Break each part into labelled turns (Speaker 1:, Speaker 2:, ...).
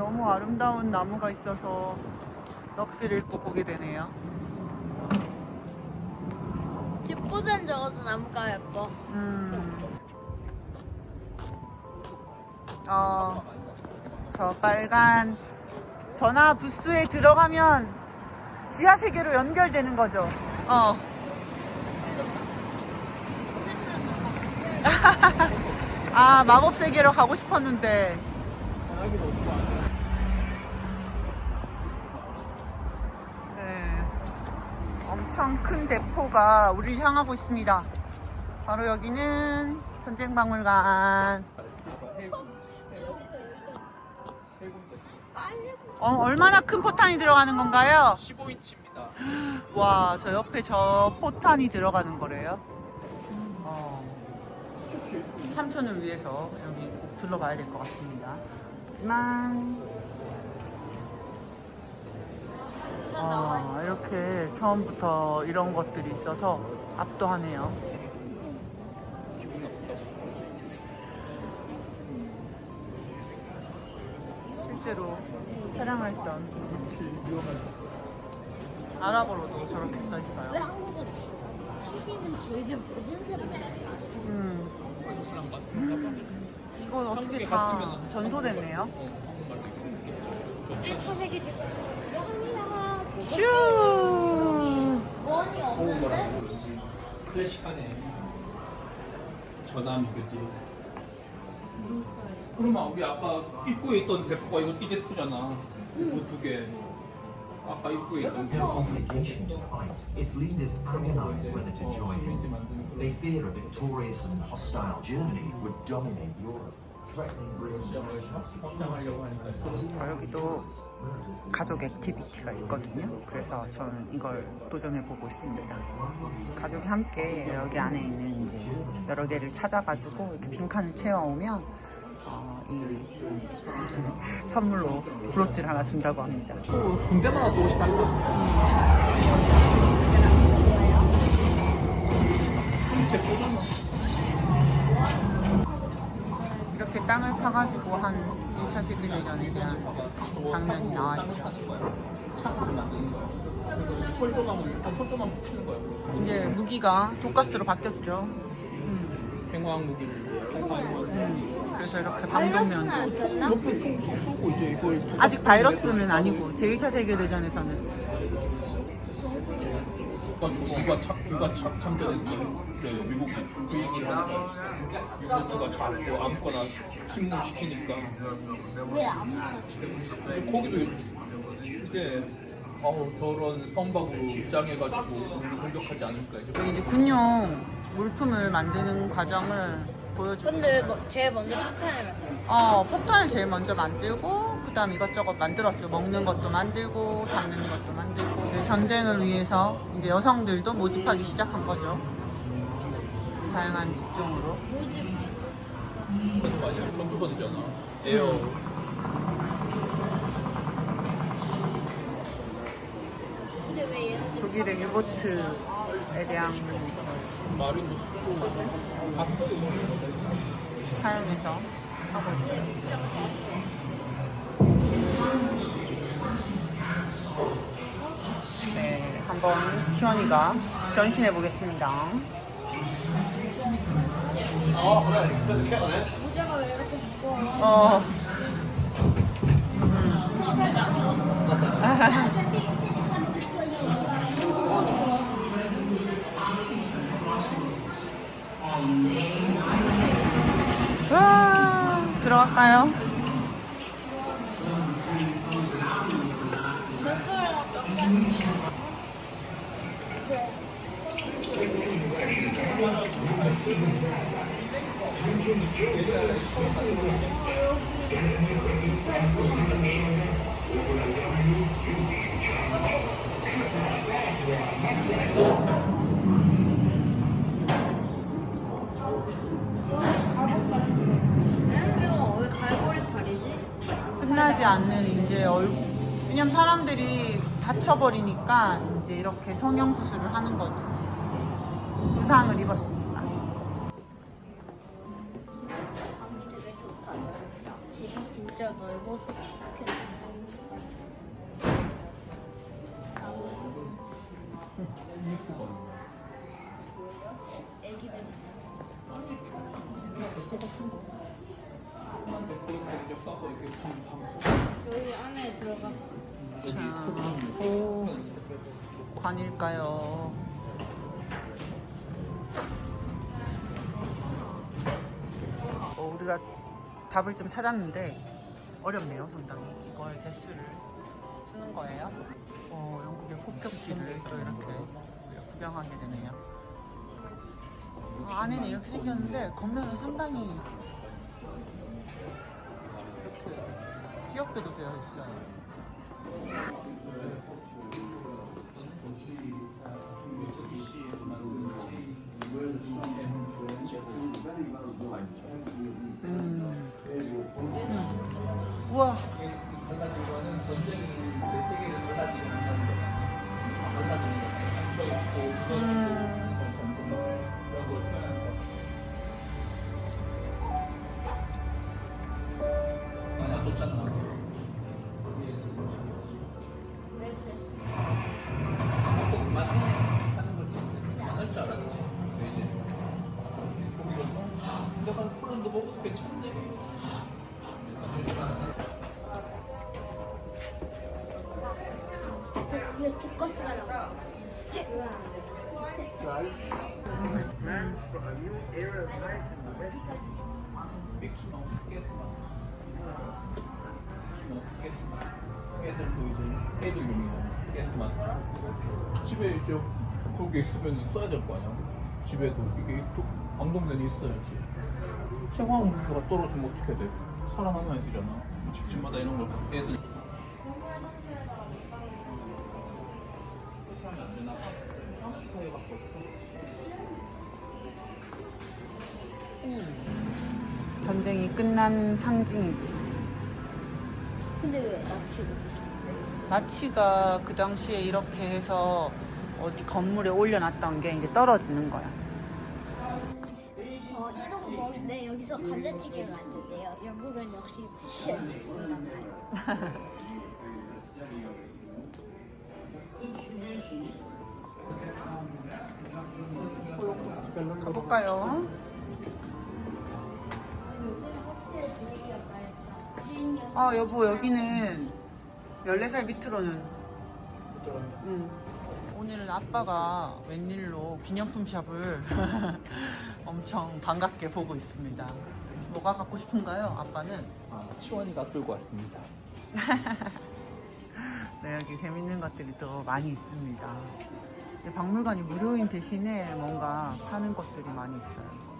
Speaker 1: 너무 아름다운 나무가 있어서 넋을 잃고 보게 되네요.
Speaker 2: 집보단 적어도 나무가 예뻐.
Speaker 1: 음. 어, 저 빨간 전화 부스에 들어가면 지하 세계로 연결되는 거죠. 어. 아, 마법 세계로 가고 싶었는데. 네. 엄청 큰 대포가 우리를 향하고 있습니다. 바로 여기는 전쟁박물관. 어, 얼마나 큰 포탄이 들어가는 건가요?
Speaker 3: 15인치입니다.
Speaker 1: 와, 저 옆에 저 포탄이 들어가는 거래요? 어, 삼촌을 위해서 여기 꼭 둘러봐야 될 것 같습니다. 하지만, 아, 이렇게 처음부터 이런 것들이 있어서 압도하네요. 실제로 촬영할 던 아랍어로도 저렇게
Speaker 2: 써왜
Speaker 1: 있어요.
Speaker 2: 한국은 TV는 저희들 모든 사람이
Speaker 1: 음. 이건 어떻게 다 전소됐네요.
Speaker 2: 1차 세계 들어
Speaker 1: 슈!
Speaker 2: 원이 없는데?
Speaker 3: 클래식하네. 전함이 그지. 그러면 우리 아까 입구에 있던 대포가 이거 이 대포잖아. 대포 두 개. 아까 입구에 있던 대포.
Speaker 4: obligation to fight, its leaders agonize whether to join in. They fear a victorious and hostile Germany would dominate Europe,
Speaker 3: 확장하려고 하니까.
Speaker 1: 어, 여기도 가족 액티비티가 있거든요. 그래서 저는 이걸 도전해 보고 있습니다. 가족이 함께 여기 안에 있는 이제 여러 개를 찾아가지고 이렇게 빈칸을 채워오면 어, 이 선물로 브로치를 하나 준다고 합니다.
Speaker 3: 또 군대마다 또 옷이 달라. 대포잖아.
Speaker 1: 이렇게 땅을 파가지고 한 1차 세계대전에 대한 장면이 나와있죠.
Speaker 3: 아.
Speaker 1: 이제 무기가 독가스로 바뀌었죠.
Speaker 3: 생화학 무기를
Speaker 1: 음, 그래서 이렇게
Speaker 2: 바이러스는
Speaker 1: 방독면
Speaker 2: 안
Speaker 1: 아직 바이러스는 아니고 제1차 세계대전에서는
Speaker 3: 가지고 누가 참 누가 참 참전했던 그래 미국 그 얘기를 하니까 미국 누가 자꾸 아무거나 신문 시키니까.
Speaker 2: 왜 아무나?
Speaker 3: 거기도 이게 어우 저런 선박으로 입장해가지고 우리를 공격하지 않을까 이제
Speaker 1: 이제 군용 물품을 만드는 과정을 보여주고
Speaker 2: 근데 뭐 제일 먼저 폭탄을
Speaker 1: 어, 폭탄을 제일 먼저 만들고 그 다음 이것저것 만들었죠. 먹는 것도 만들고 담는 것도 만들고. 전쟁을 위해서 이제 여성들도 모집하기 시작한 거죠. 다양한 직종으로.
Speaker 3: 맞아 에어
Speaker 1: 독일의 유보트에 대한 사용해서 하고 있어요 네, 한번 시원이가 변신해 보겠습니다.
Speaker 2: 모자가 왜 이렇게 무거워?
Speaker 1: 어. 와, 들어갈까요?
Speaker 2: 애기가 왜 갈고리 팔이지?
Speaker 1: 끝나지 않는 이제 얼굴. 왜냐면 사람들이 다쳐버리니까 이제 이렇게 성형수술을 하는 거지. 부상을
Speaker 2: 좋다. 여기 안에 들어가.
Speaker 1: 자, 오, 관일까요? 어, 우리가 답을 좀 찾았는데 어렵네요, 상당히. 이거의 개수를 쓰는 거예요. 어, 영국의 폭격기를 또 이렇게 구경하게 되네요. 어, 안에는 이렇게 생겼는데 겉면은 상당히 이렇게 귀엽게도 되어 있어요.
Speaker 2: 그게 포커스가 나와.
Speaker 3: 가스마스 애들도 이제 애들용이야 가스마스 집에 이제 그게 있으면 써야 될 거 아니야 집에도 이게 또 방독면이 있어야지 생화음료가 떨어지면 어떻게 돼 살아남아야 되잖아 집집마다 이런 걸 애들
Speaker 1: 전쟁이 끝난 상징이지.
Speaker 2: 근데 왜 나치고?
Speaker 1: 나치가 그 당시에 이렇게 해서 어디 건물에 올려놨던 게 이제 떨어지는 거야.
Speaker 2: 어, 이동 머리인데 여기서 감자튀김을 만든대요. 영국은 역시 피쉬 칩스인가 봐요.
Speaker 1: 가볼까요? 아 여보 여기는 14살 밑으로는 응. 오늘은 아빠가 웬일로 기념품 샵을 엄청 반갑게 보고 있습니다. 뭐가 갖고 싶은가요? 아빠는?
Speaker 3: 아, 치원이가 끌고 왔습니다.
Speaker 1: 네, 여기 재밌는 것들이 또 많이 있습니다. 박물관이 무료인 대신에 뭔가 파는 것들이 많이 있어요.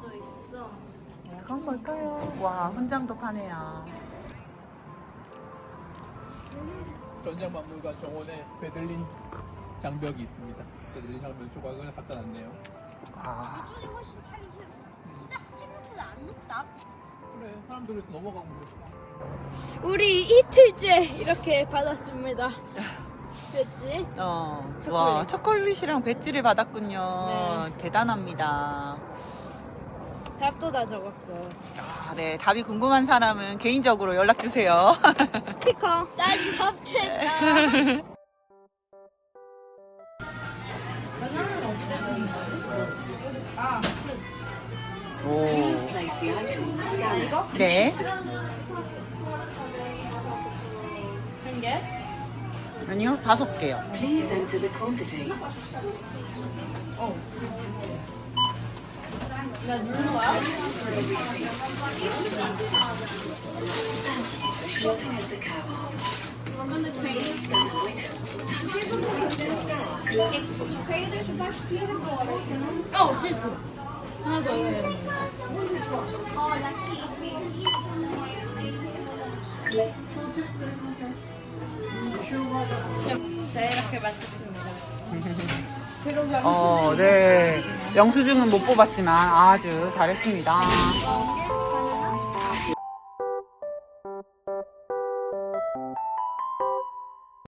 Speaker 2: 것도 있어.
Speaker 1: 이건 뭘까요? 와, 훈장도 파네요.
Speaker 3: 전장 박물관 정원에 베들린 장벽이 있습니다. 베들린 장벽 조각을 갖다 놨네요.
Speaker 1: 와,
Speaker 2: 이게 훨씬 타기 싫어. 생각보다 안 높다.
Speaker 3: 그래, 사람들이 넘어가고 그랬어.
Speaker 2: 우리 이틀째 이렇게 받았습니다. 됐지?
Speaker 1: 어,
Speaker 2: 초콜릿.
Speaker 1: 와, 초콜릿이랑 배지를 받았군요.
Speaker 2: 네.
Speaker 1: 대단합니다.
Speaker 2: 답도 다 적었어.
Speaker 1: 아, 네, 답이 궁금한 사람은 개인적으로 연락 주세요.
Speaker 2: 스티커. 난 답했다.
Speaker 1: 오,
Speaker 2: 아, 이거?
Speaker 1: 네.
Speaker 2: 한 개?
Speaker 1: 아니요, 다섯 개요.
Speaker 5: Please enter the quantity.
Speaker 2: 나 누르는 거야? 어, 이렇게 마쳤습니다.
Speaker 1: 어, 네. 영수증은 못 뽑았지만 아주 잘했습니다.